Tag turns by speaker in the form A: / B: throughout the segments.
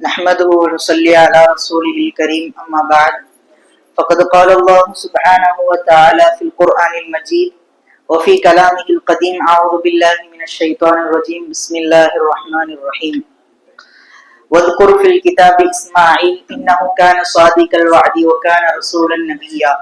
A: نحمده ونصلي على رسوله الكريم أما بعد فقد قال الله سبحانه وتعالى في القرآن المجيد وفي كلامه القديم أعوذ بالله من الشيطان الرجيم بسم الله الرحمن الرحيم واذكر في الكتاب إسماعيل إنه كان صادق الوعد وكان رسولا نبيا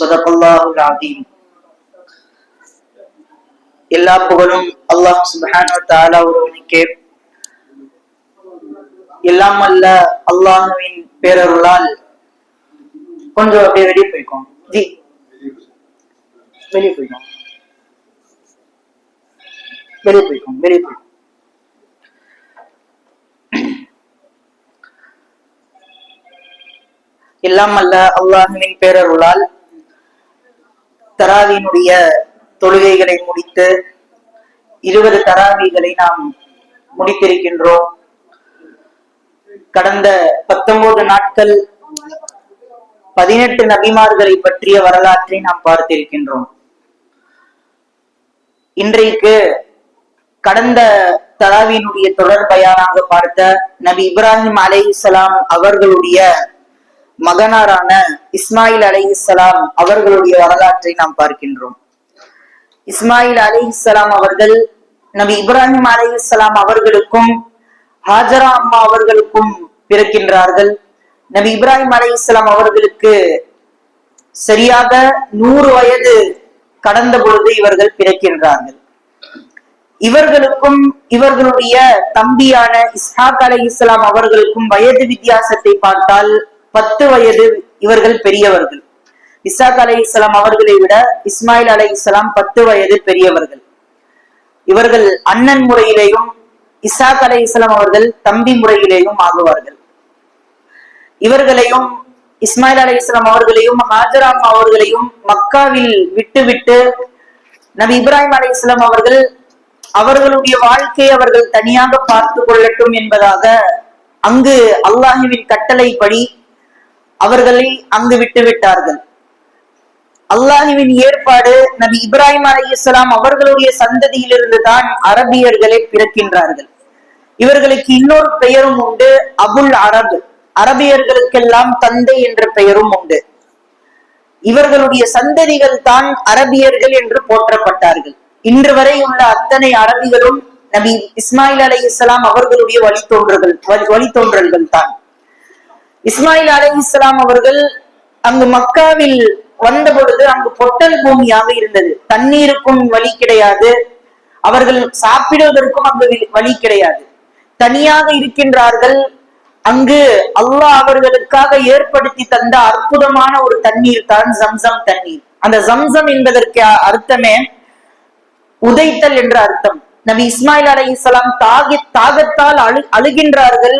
A: صدق الله العظيم எல்லா புகழும் அல்லாஹ் சுபஹானு தாலா ஒருவனுக்கே எல்லாம் அல்ல அல்லாஹுவின் பேரருளால் கொஞ்சம் அப்படியே வெளியே போய்க்கும் ஜி. வெளியே போய்க்கும் வெளியே போய்க்கும் வெளியே போய்க்கும் எல்லாம் அல்ல அல்லாஹுவின் பேரருளால் தராவினுடைய தொழுகைகளை முடித்து இருபது தராவிகளை நாம் முடித்திருக்கின்றோம். கடந்த பத்தொன்பது நாட்கள் பதினெட்டு நபிமார்களை பற்றிய வரலாற்றை நாம் பார்த்திருக்கின்றோம் இன்றைக்கு கடந்த தலாவியினுடைய தொடர் பயானாக பார்த்த நபி இப்ராஹிம் அலை இஸ்லாம் அவர்களுடைய மகனாரான இஸ்மாயில் அலை இஸ்லாம் அவர்களுடைய வரலாற்றை நாம் பார்க்கின்றோம். இஸ்மாயில் அலை இஸ்லாம் அவர்கள் நபி இப்ராஹிம் அலை இஸ்லாம் அவர்களுக்கும் ஹாஜரா அம்மா அவர்களுக்கும் பிறக்கின்றார்கள். நபி இப்ராஹிம் அலை அவர்களுக்கு சரியாக நூறு வயது கடந்த பொழுது இவர்கள் பிறக்கின்றார்கள். இவர்களுக்கும் இவர்களுடைய தம்பியான இஸ்ஹாக் அலை இஸ்லாம் அவர்களுக்கும் வயது வித்தியாசத்தை பார்த்தால் பத்து வயது இவர்கள் பெரியவர்கள். இஸ்ஹாக் அலை இஸ்லாம் அவர்களை விட இஸ்மாயில் அலை இஸ்லாம் பத்து வயது பெரியவர்கள். இவர்கள் அண்ணன் முறையிலேயும் இசாக் அலை இஸ்லாம் அவர்கள் தம்பி முறையிலேயும் ஆகுவார்கள். இவர்களையும் இஸ்மாயில் அலை இஸ்லாம் அவர்களையும் ஹாஜராம் அவர்களையும் மக்காவில் விட்டுவிட்டு நபி இப்ராஹிம் அலை இஸ்லாம் அவர்கள் அவர்களுடைய வாழ்க்கையை அவர்கள் தனியாக பார்த்து கொள்ளட்டும் என்பதாக அங்கு அல்லாஹுவின் கட்டளைப்படி அவர்களை அங்கு விட்டு விட்டார்கள். அல்லாஹுவின் ஏற்பாடு நபி இப்ராஹிம் அலி இஸ்லாம் அவர்களுடைய சந்ததியிலிருந்து தான் அரபியர்களை பிறக்கின்றார்கள். இவர்களுக்கு இன்னொரு பெயரும் உண்டு அபுல் அரபு. அரபியர்களுக்கெல்லாம் தந்தை என்ற பெயரும் உண்டு. இவர்களுடைய சந்ததிகள் தான் அரபியர்கள் என்று போற்றப்பட்டார்கள். இன்று வரை உள்ள அத்தனை அரபிகளும் நபி இஸ்மாயில் அலை இஸ்லாம் அவர்களுடைய வழித்தோன்றர்கள் வழித்தோன்றல்கள் தான். இஸ்மாயில் அலை இஸ்லாம் அவர்கள் அங்கு மக்காவில் வந்த பொழுது அங்கு பொட்டல் பூமியாக இருந்தது. தண்ணீருக்கும் வழி கிடையாது. அவர்கள் சாப்பிடுவதற்கும் அங்கு வழி கிடையாது. தனியாக இருக்கின்றார்கள். அங்கு அல்லாஹ் அவர்களுக்காக ஏற்படுத்தி தந்த அற்புதமான ஒரு தண்ணீர் தான் ஜம்சம் தண்ணீர். அந்த ஜம்சம் என்பதற்கு அர்த்தமே உதைத்தல் என்ற அர்த்தம். நபி இஸ்மாயில் அலை இஸ்லாம் தாகி தாகத்தால் அழு அழுகின்றார்கள்.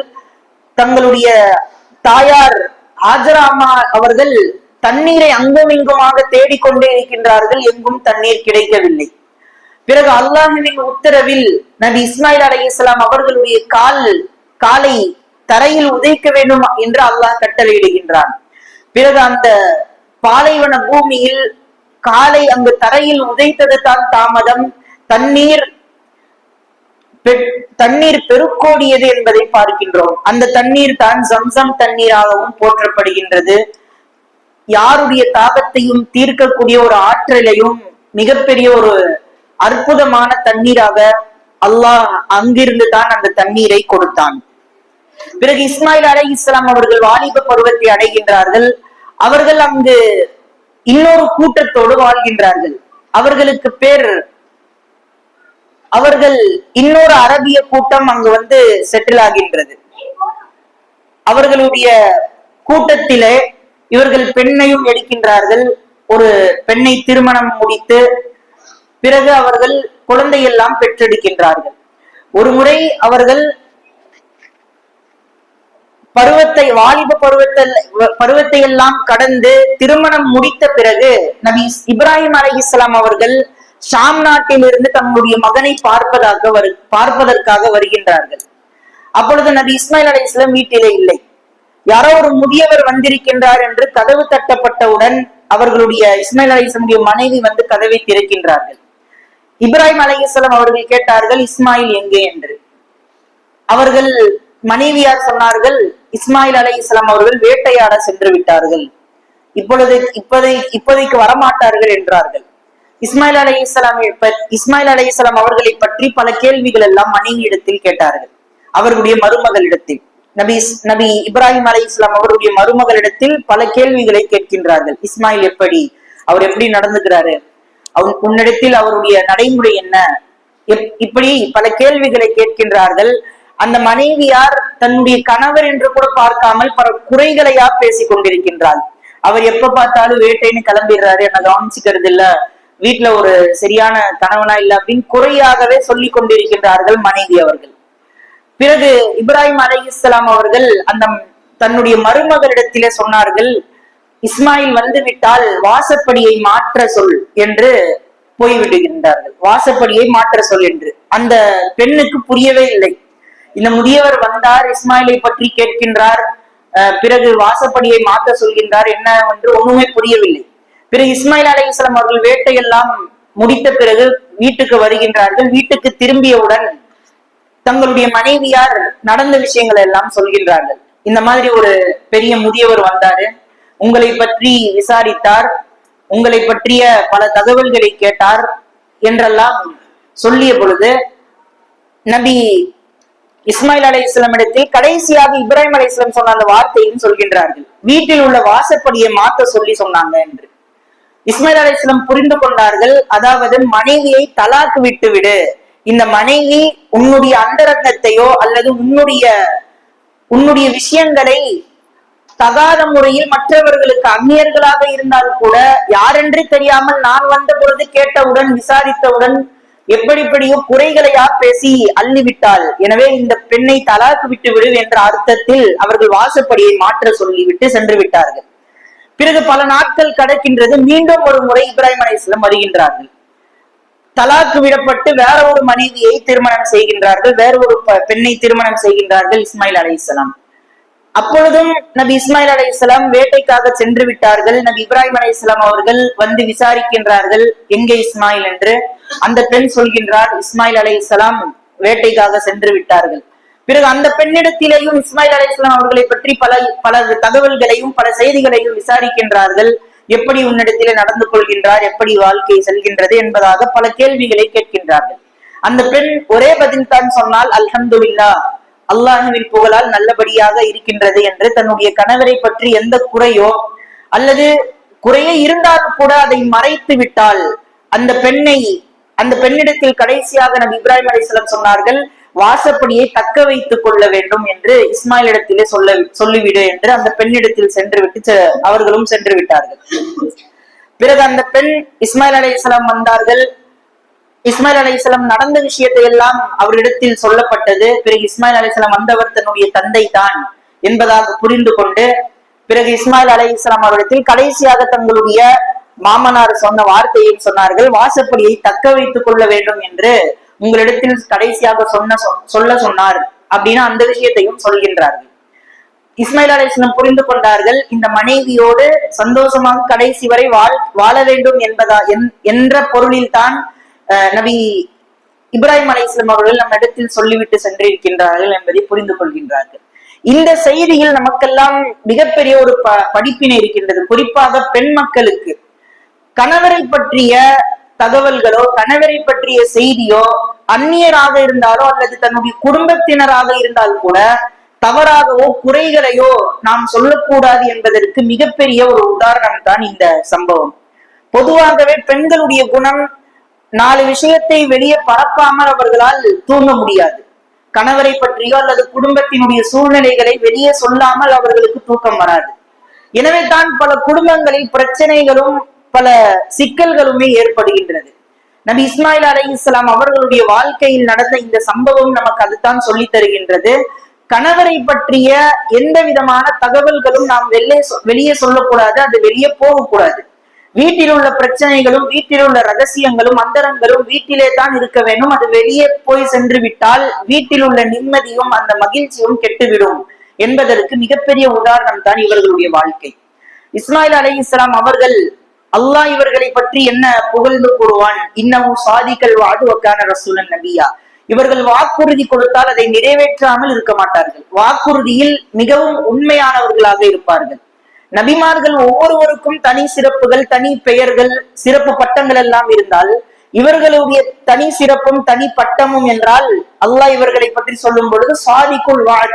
A: தங்களுடைய தாயார் ஆஜரா அம்மா அவர்கள் தண்ணீரை அங்கும் இங்குமாக தேடிக்கொண்டே இருக்கின்றார்கள். எங்கும் தண்ணீர் கிடைக்கவில்லை. பிறகு அல்லாஹுவின் உத்தரவில் நபி இஸ்மாயில் அலி இஸ்லாம் அவர்களுடைய கால் காலை தரையில் உதைக்க வேண்டும் என்று அல்லாஹ் கட்டளையிடுகின்றான். பிறகு அந்த பாலைவன பூமியில் காலை அங்கு தரையில் உதைத்தது தான் தாமதம். தண்ணீர் தண்ணீர் பெருக்கோடியது என்பதை பார்க்கின்றோம். அந்த தண்ணீர் தான் ஜம்சம் தண்ணீராகவும் போற்றப்படுகின்றது. யாருடைய தாகத்தையும் தீர்க்கக்கூடிய ஒரு ஆற்றலையும் மிகப்பெரிய ஒரு அற்புதமான தண்ணீராக அல்லாஹ் அங்கிருந்து தான் அந்த தண்ணீரை கொடுத்தான். பிறகு இஸ்மாயில் அலை இஸ்லாம் அவர்கள் வாலிப பருவத்தை அடைகின்றார்கள். அவர்கள் அங்கு இன்னொரு கூட்டத்தோடு வாழ்கின்றார்கள். அவர்களுக்கு பேர் அவர்கள் இன்னொரு அரபிய கூட்டம் அங்கு வந்து செட்டில் ஆகின்றது. அவர்களுடைய கூட்டத்திலே இவர்கள் பெண்ணையும் எடுக்கின்றார்கள். ஒரு பெண்ணை திருமணம் முடித்து பிறகு அவர்கள் குழந்தையெல்லாம் பெற்றெடுக்கின்றார்கள். ஒரு முறை அவர்கள் பருவத்தை வாலிப பருவத்தை பருவத்தை எல்லாம் கடந்து திருமணம் முடித்த பிறகு நபி இப்ராஹிம் அலி இஸ்லாம் அவர்கள் ஷாம் நாட்டிலிருந்து தங்களுடைய மகனை பார்ப்பதாக வரு பார்ப்பதற்காக வருகின்றார்கள். அப்பொழுது நபி இஸ்மாயில் அலி இஸ்லாம் வீட்டிலே இல்லை. யாரோ ஒரு முதியவர் வந்திருக்கின்றார் என்று கதவு தட்டப்பட்டவுடன் அவர்களுடைய இஸ்மாயில் அலி இஸ்லாமுடைய மனைவி வந்து கதவை திறக்கின்றார்கள். இப்ராஹிம் அலையசலம் அவர்கள் கேட்டார்கள் இஸ்மாயில் எங்கே? என்று. அவர்கள் மனைவியார் சொன்னார்கள் இஸ்மாயில் அலை இஸ்லாம் அவர்கள் வேட்டையாட சென்று விட்டார்கள். இப்பொழுது இப்பதை இப்போதைக்கு வரமாட்டார்கள் என்றார்கள். இஸ்மாயில் அலை இஸ்லாம் இஸ்மாயில் அலை இஸ்லாம் அவர்களை பற்றி பல கேள்விகள் எல்லாம் மனைவியிடத்தில் கேட்டார்கள். அவர்களுடைய மருமகளிடத்தில். நபி நபி இப்ராஹிம் அலை இஸ்லாம் அவருடைய மருமகளிடத்தில் பல கேள்விகளை கேட்கின்றார்கள். இஸ்மாயில் எப்படி அவர் எப்படி நடந்துக்கிறாரு? அவன் உன்னிடத்தில் அவருடைய நடைமுறை என்ன? இப்படி பல கேள்விகளை கேட்கின்றார்கள். அந்த மனைவியார் தன்னுடைய கணவர் என்று கூட பார்க்காமல் பல குறைகளையா பேசிக் கொண்டிருக்கின்றாள். அவர் எப்ப பார்த்தாலும் வேட்டைன்னு கிளம்பிடுறாரு என்ன கவனிச்சுக்கிறது இல்ல. வீட்டுல ஒரு சரியான கணவனா இல்ல அப்படின்னு குறையாகவே சொல்லி கொண்டிருக்கின்றார்கள் மனைவி அவர்கள். பிறகு இப்ராஹிம் அலைஹிஸ்ஸலாம் அவர்கள் அந்த தன்னுடைய மருமகளிடத்திலே சொன்னார்கள் இஸ்மாயில் வந்து விட்டால் வாசப்படியை மாற்ற சொல் என்று போய்விடுகின்றார்கள். வாசப்படியை மாற்ற சொல் என்று. அந்த பெண்ணுக்கு புரியவே இல்லை. இந்த முதியவர் வந்தார் இஸ்மாயிலை பற்றி கேட்கின்றார் பிறகு வாசப்படியை மாற்ற சொல்கின்றார் என்ன என்று ஒண்ணுமே புரியவில்லை. பிறகு இஸ்மாயில் அலைஹிஸ்ஸலாம் அவர்கள் வேட்டையெல்லாம் முடித்த பிறகு வீட்டுக்கு வருகின்றார்கள். வீட்டுக்கு திரும்பியவுடன் தங்களுடைய மனைவியார் நடந்த விஷயங்கள் எல்லாம் சொல்கின்றார்கள். இந்த மாதிரி ஒரு பெரிய முதியவர் வந்தாரு. உங்களை பற்றி விசாரித்தார். உங்களை பற்றிய பல தகவல்களை கேட்டார் என்றெல்லாம் சொல்லிய பொழுது நபி இஸ்மாயில் அலை இடத்தில் கடைசியாக இப்ராஹிம் அலை சொன்ன அந்த வார்த்தையும் சொல்கின்றார்கள். வீட்டில் உள்ள வாசப்படியை மாத்த சொல்லி சொன்னாங்க என்று. இஸ்மாயில் அலைஹிஸ்ஸலாம் புரிந்து கொண்டார்கள் அதாவது மனைவியை தலாக்கு விட்டு விடு. இந்த மனைவி உன்னுடைய அந்தரங்கத்தையோ அல்லது உன்னுடைய உன்னுடைய விஷயங்களை தகாத முறையில் மற்றவர்களுக்கு அந்நியர்களாக இருந்தால் கூட யாரென்று தெரியாமல் நான் வந்த பொழுது கேட்டவுடன் விசாரித்தவுடன் எப்படிப்படியோ குறைகளையா பேசி அள்ளிவிட்டாள். எனவே இந்த பெண்ணை தலாக்கு விட்டு விடு என்ற அர்த்தத்தில் அவர்கள் வாசப்படியை மாற்ற சொல்லிவிட்டு சென்று விட்டார்கள் பிறகு பல நாட்கள் கடக்கின்றது மீண்டும் ஒரு முறை இப்ராஹிம் அலிஸ்லம் வருகின்றார்கள். தலாக்கு விடப்பட்டு வேற ஒரு மனைவியை திருமணம் செய்கின்றார்கள் வேற ஒரு பெண்ணை திருமணம் செய்கின்றார்கள் இஸ்மாயில் அலைஹிஸ்ஸலாம் அப்பொழுதும் நபி இஸ்மாயில் அலைஹிஸ்ஸலாம் வேட்டைக்காக சென்று விட்டார்கள். நபி இப்ராஹிம் அலைஹிஸ்ஸலாம் அவர்கள் வந்து விசாரிக்கின்றார்கள் எங்கே இஸ்மாயில்? என்று. அந்த பெண் சொல்கின்றார் இஸ்மாயில் அலைஹிஸ்ஸலாம் வேட்டைக்காக சென்று விட்டார்கள். பிறகு அந்த பெண்ணிடத்திலேயும் இஸ்மாயில் அலைஹிஸ்ஸலாம் அவர்களை பற்றி பல பல தகவல்களையும் பல செய்திகளையும் விசாரிக்கின்றார்கள். எப்படி உன்னிடத்திலே நடந்து கொள்கின்றார்? எப்படி வாழ்க்கை செல்கின்றது? என்பதாக பல கேள்விகளை கேட்கின்றார்கள். அந்த பெண் ஒரே பதில் தான் சொன்னால் அல்ஹம்துல்லா அல்லாஹுவின் புகழால் நல்லபடியாக இருக்கின்றது என்று தன்னுடைய கணவரை பற்றி எந்த குறையோ அல்லது குறையே இருந்தாலும் கூட அதை மறைத்து விட்டால் அந்த பெண்ணை அந்த பெண்ணிடத்தில் கடைசியாக நம் இப்ராஹிம் அலைஹிஸ்ஸலாம் சொன்னார்கள் வாசப்படியை தக்க வைத்துக் கொள்ள வேண்டும் என்று இஸ்மாயில் இடத்திலே சொல்ல சொல்லிவிடு என்று அந்த பெண்ணிடத்தில் சென்று விட்டு அவர்களும் சென்று விட்டார்கள். பிறகு அந்த பெண் இஸ்மாயில் அலி இஸ்லாம் வந்தார்கள் இஸ்மாயில் அலிஸ்லாம் நடந்த விஷயத்தை எல்லாம் அவரிடத்தில் சொல்லப்பட்டது. பிறகு இஸ்மாயில் அலிஸ்லாம் வந்தவர் தன்னுடைய தந்தை தான் என்பதாக புரிந்து கொண்டு பிறகு இஸ்மாயில் அலைஹிஸ்ஸலாம் அவரிடத்தில் கடைசியாக தங்களுடைய மாமனார் சொன்ன வார்த்தையை சொன்னார்கள் வாசப்படியை தக்க வைத்துக் கொள்ள வேண்டும் என்று உங்களிடத்தில் கடைசியாக சொன்ன சொ- சொல்ல சொன்னார் அப்படின்னு அந்த விஷயத்தையும் சொல்கின்றார்கள். இஸ்மாயில் அலிஸ்லாம் புரிந்து கொண்டார்கள் இந்த மனைவியோடு சந்தோஷமாக கடைசி வரை வாழ் வாழ வேண்டும் என்பதா என்- என்ற பொருளில் தான் நபி இப்ராஹிம் அலைஹிஸ்லாம் அவர்கள் நம் இடத்தில் சொல்லிவிட்டு சென்றிருக்கின்றார்கள் என்பதை புரிந்து கொள்கின்றார்கள். இந்த செய்தியில் நமக்கெல்லாம் மிகப்பெரிய ஒரு ப- படிப்பினை இருக்கின்றது. குறிப்பாக பெண் மக்களுக்கு. கணவரை பற்றிய தகவல்களோ கணவரை பற்றிய செய்தியோ அந்நியராக இருந்தாலோ அல்லது தன்னுடைய குடும்பத்தினராக இருந்தால் கூட தவறாகவோ குறைகளையோ நாம் சொல்லக்கூடாது என்பதற்கு மிகப்பெரிய ஒரு உதாரணம் தான் இந்த சம்பவம். பொதுவாகவே பெண்களுடைய குணம் நாலு விஷயத்தை வெளியே பரப்பாமல் அவர்களால் தூங்க முடியாது. கணவரை பற்றியோ அல்லது குடும்பத்தினுடைய சூழ்நிலைகளை வெளியே சொல்லாமல் அவர்களுக்கு தூக்கம் வராது. எனவே தான் பல குடும்பங்களில் பிரச்சனைகளும் பல சிக்கல்களுமே ஏற்படுகின்றது. நபி இஸ்மாயில் அலை இஸ்லாம் அவர்களுடைய வாழ்க்கையில் நடந்த இந்த சம்பவம் நமக்கு அதுதான் சொல்லி தருகின்றது. கணவரை பற்றிய எந்த விதமான தகவல்களும் நாம் வெளியே வெளியே சொல்லக்கூடாது அது வெளியே போகக்கூடாது. வீட்டில் உள்ள பிரச்சனைகளும் வீட்டில் உள்ள ரகசியங்களும் அந்தரங்களும் வீட்டிலே தான் இருக்க வேண்டும். அது வெளியே போய் சென்று விட்டால் வீட்டில் உள்ள நிம்மதியும் அந்த மகிழ்ச்சியும் கெட்டுவிடும் என்பதற்கு மிகப்பெரிய உதாரணம் தான் இவர்களுடைய வாழ்க்கை. இஸ்மாயில் அலைஹிஸ்ஸலாம் அவர்கள் அல்லாஹ் இவர்களை பற்றி என்ன புகழ்ந்து கூறுவான்? இன்னமும் சாதிகள் வாது வக்கான ரசூலன் நபியா. இவர்கள் வாக்குறுதி கொடுத்தால் அதை நிறைவேற்றாமல் இருக்க மாட்டார்கள். வாக்குறுதியில் மிகவும் உண்மையானவர்களாக இருப்பார்கள். நபிமார்கள் ஒவ்வொருவருக்கும் தனி சிறப்புகள் தனி பெயர்கள் சிறப்பு பட்டங்கள் எல்லாம் இருந்தால் இவர்களுடைய தனி சிறப்பும் தனி பட்டமும் என்றால் அல்லாஹ் இவர்களை பற்றி சொல்லும் பொழுது சாதிக்குள் வாழ்.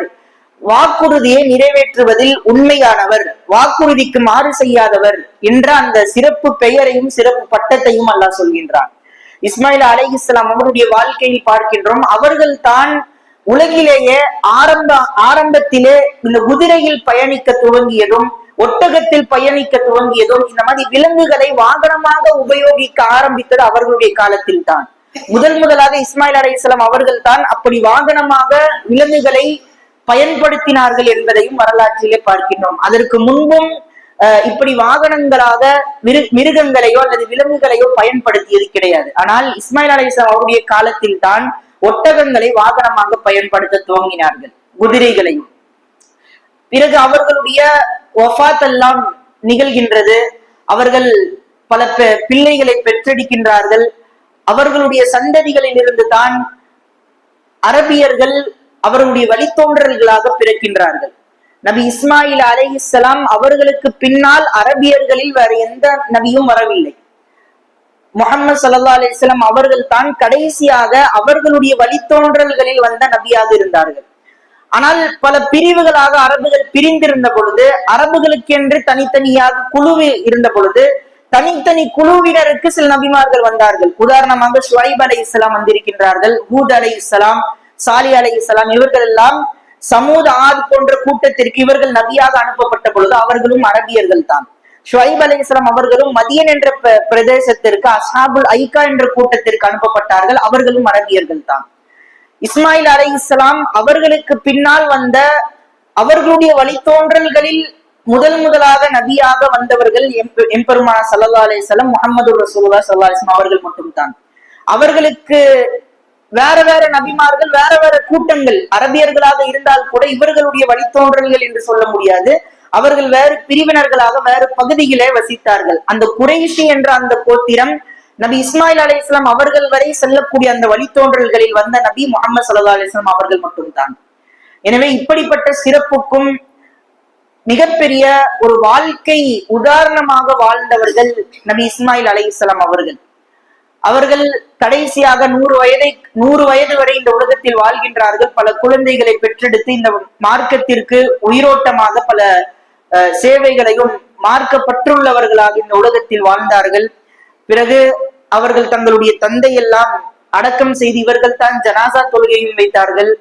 A: வாக்குறுதியை நிறைவேற்றுவதில் உண்மையானவர். வாக்குறுதிக்கு மாறு செய்யாதவர் என்ற அந்த சிறப்பு பெயரையும் சிறப்பு பட்டத்தையும் அல்லாஹ் சொல்கின்றான். இஸ்மாயில் அலை இஸ்லாம் அவருடைய வாழ்க்கையில் பார்க்கின்றோம் அவர்கள் தான் உலகிலேயே ஆரம்ப ஆரம்பத்திலே இந்த குதிரையில் பயணிக்க துவங்கியதும் ஒட்டகத்தில் பயணிக்க துவங்கியதும் இந்த மாதிரி விலங்குகளை வாகனமாக உபயோகிக்க ஆரம்பித்தது அவர்களுடைய காலத்தில் தான் முதல் முதலாக இஸ்மாயில் அலை அவர்கள் தான் அப்படி வாகனமாக விலங்குகளை பயன்படுத்தினார்கள் என்பதையும் வரலாற்றிலே பார்க்கின்றோம். அதற்கு முன்பும் அஹ், இப்படி வாகனங்களாக மிரு- மிருகங்களையோ அல்லது விலங்குகளையோ பயன்படுத்தியது கிடையாது. ஆனால் இஸ்மாயில் அலை அவருடைய காலத்தில் தான் ஒட்டகங்களை வாகனமாக பயன்படுத்த துவங்கினார்கள். குதிரைகளையும். பிறகு அவர்களுடைய ஒஃபாத் எல்லாம் நிகழ்கின்றது. அவர்கள் பல பெ- பிள்ளைகளை பெற்றெடுக்கின்றார்கள். அவர்களுடைய சந்ததிகளில் இருந்து தான் அரபியர்கள் அவர்களுடைய வழித்தோன்றல்களாக பிறக்கின்றார்கள். நபி இஸ்மாயில் அலை இஸ்லாம் அவர்களுக்கு பின்னால் அரபியர்களில் வேற எந்த நபியும் வரவில்லை. முகமது சல்லா அலிஸ்லாம் அவர்கள் தான் கடைசியாக அவர்களுடைய வழித்தோன்றல்களில் வந்த நபியாக இருந்தார்கள். ஆனால் பல பிரிவுகளாக அரபுகள் பிரிந்திருந்த பொழுது அரபுகளுக்கென்று தனித்தனியாக குழு இருந்த பொழுது தனித்தனி குழுவினருக்கு சில நபிமார்கள் வந்தார்கள். உதாரணமாக ஷுவைப் அலை இஸ்லாம் வந்திருக்கின்றார்கள் ஹூத் அலை இஸ்லாம் சாலி அலை இஸ்லாம் இவர்கள் எல்லாம் சமூக ஆத் போன்ற கூட்டத்திற்கு இவர்கள் நபியாக அனுப்பப்பட்ட பொழுது அவர்களும் அரபியர்கள் தான். ஷுவைப் அலை இஸ்லாம் அவர்களும் மதியன் என்ற பிர- பிரதேசத்திற்கு அசாபுல் ஐகா என்ற கூட்டத்திற்கு அனுப்பப்பட்டார்கள் அவர்களும் அரபியர்கள் தான். இஸ்மாயில் அலை இஸ்லாம் அவர்களுக்கு பின்னால் வந்த அவர்களுடைய வழித்தோன்றல்களில் முதல் முதலாக நபியாக வந்தவர்கள் எம்ப- எம்பெருமானா சல்லா அலிஸ்லாம் முகமது ரசூல்லா சல்லா அலிஸ்லாம் அவர்கள் மட்டும்தான். அவர்களுக்கு வேற வேற நபிமார்கள் வேற வேற கூட்டங்கள் அரபியர்களாக இருந்தால் கூட இவர்களுடைய வழித்தோன்றல்கள் என்று சொல்ல முடியாது. அவர்கள் வேறு பிரிவினர்களாக வேறு பகுதியிலே வசித்தார்கள். அந்த குறைஷி என்ற அந்த கோத்திரம் நபி இஸ்மாயில் அலி இஸ்லாம் அவர்கள் வரை செல்லக்கூடிய அந்த வழித்தோன்றல்களில் வந்த நபி முகமது சல்லா அலிஸ்லாம் அவர்கள் மட்டும்தான். எனவே இப்படிப்பட்ட சிறப்புக்கும் மிகப்பெரிய ஒரு வாழ்க்கை உதாரணமாக வாழ்ந்தவர்கள் நபி இஸ்மாயில் அலி இஸ்லாம் அவர்கள். அவர்கள் கடைசியாக நூறு வயதை நூறு வயது வரை இந்த உலகத்தில் வாழ்கின்றார்கள். பல குழந்தைகளை பெற்றெடுத்து இந்த மார்க்கத்திற்கு உயிரோட்டமாக பல அஹ், சேவைகளையும் மார்க்கப்பட்டுள்ளவர்களாக இந்த உலகத்தில் வாழ்ந்தார்கள். பிறகு அவர்கள் தங்களுடைய தந்தையெல்லாம் அடக்கம் செய்து இவர்கள் தான் ஜனாசா தொழுகையும் வைத்தார்கள்.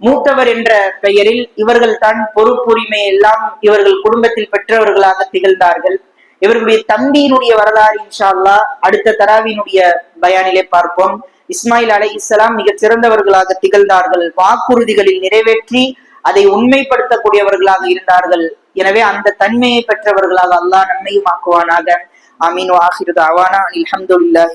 A: மூத்தவர் என்ற பெயரில் இவர்கள் தான் பொறுப்புரிமை எல்லாம் இவர்கள் குடும்பத்தில் பெற்றவர்களாக திகழ்ந்தார்கள். இவர்களுடைய தம்பியினுடைய வரலாறு இன்ஷா அல்லாஹ் அடுத்த தராவினுடைய பயானிலே பார்ப்போம். இஸ்மாயில் அலை இஸ்லாம் மிகச் சிறந்தவர்களாக திகழ்ந்தார்கள். வாக்குறுதிகளில் நிறைவேற்றி அதை உண்மைப்படுத்தக்கூடியவர்களாக இருந்தார்கள். எனவே அந்த தன்மையை பெற்றவர்களாக அல்லாஹ் நன்மையும் ஆக்குவானாக. ஆமீன். வாஹிரு தாவானா அல்ஹம்துலில்லாஹி